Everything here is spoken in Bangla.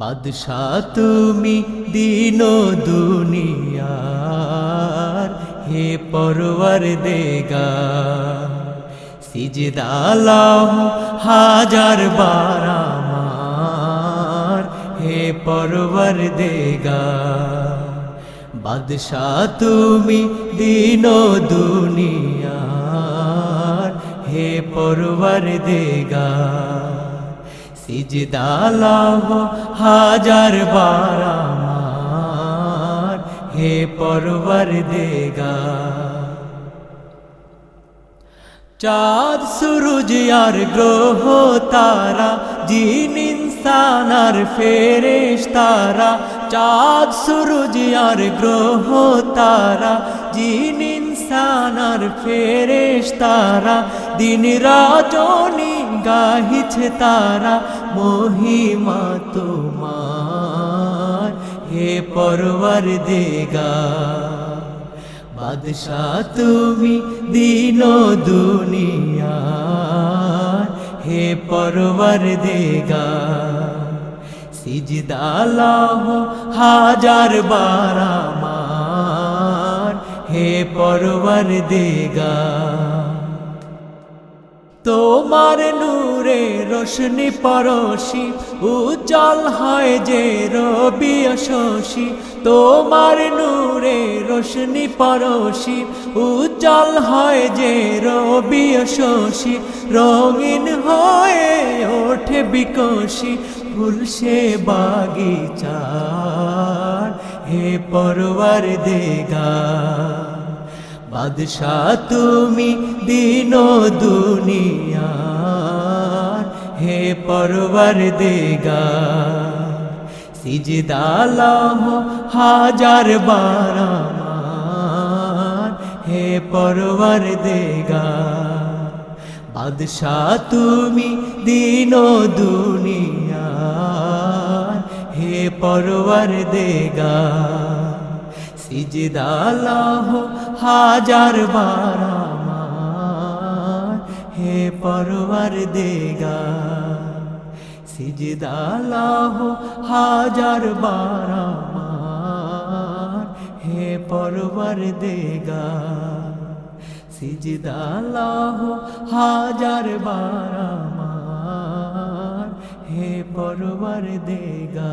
বাদশাহ তুমি দিন দুনিয়ার, হে পরওয়ার দেগা সিজদালাহ হাজার বার আমার, হে পরওয়ার দেগা বাদশাহ তুমি দিন দুনিয়ার, হে পরওয়ার দেগা সিজদালাহ হাজার বারামার হে পরওয়ার দেগা চাঁদ, সুরুজ আর গ্রহ তারা, জিন, ইনসান আর ফেরেশ তারা চাঁদ, সুরুজ আর গ্রহ তারা জিন ইনসান আর ফেরেশ তারা দিন রাজনী গাহিছে তারা, মহিমা তোমার। হে পরওয়ার দেগা বাদশাহ তুমি দিন দুনিয়া হে পরওয়ার দেগা সিজদালাহ হাজার বার আমার হে পরওয়ার দেগা তোমার নূরে রোশনি পরশি, উজ্জ্বল হয় যে রবি শশী তোমার নূরে রোশনি পরশি, উজ্জ্বল হয় যে রবি শশী রঙিন হয়ে ওঠে বিকশি ফুল সে বাগিচার হে পরওয়ার দেগা বাদশাহ তুমি দিন দুনিয়ার হে পরওয়ার দেগা সিজদালাহ হাজার বার হে পরওয়ার দেগা বাদশাহ তুমি দিন দুনিয়ার হে পরওয়ার দেগা সিজদালাহ হাজার বার হে পরওয়ার দেগা সিজদালাহ হাজার বার হে পরওয়ার দেগা সিজদালাহ হাজার বার আমার। হে পরওয়ার দেগা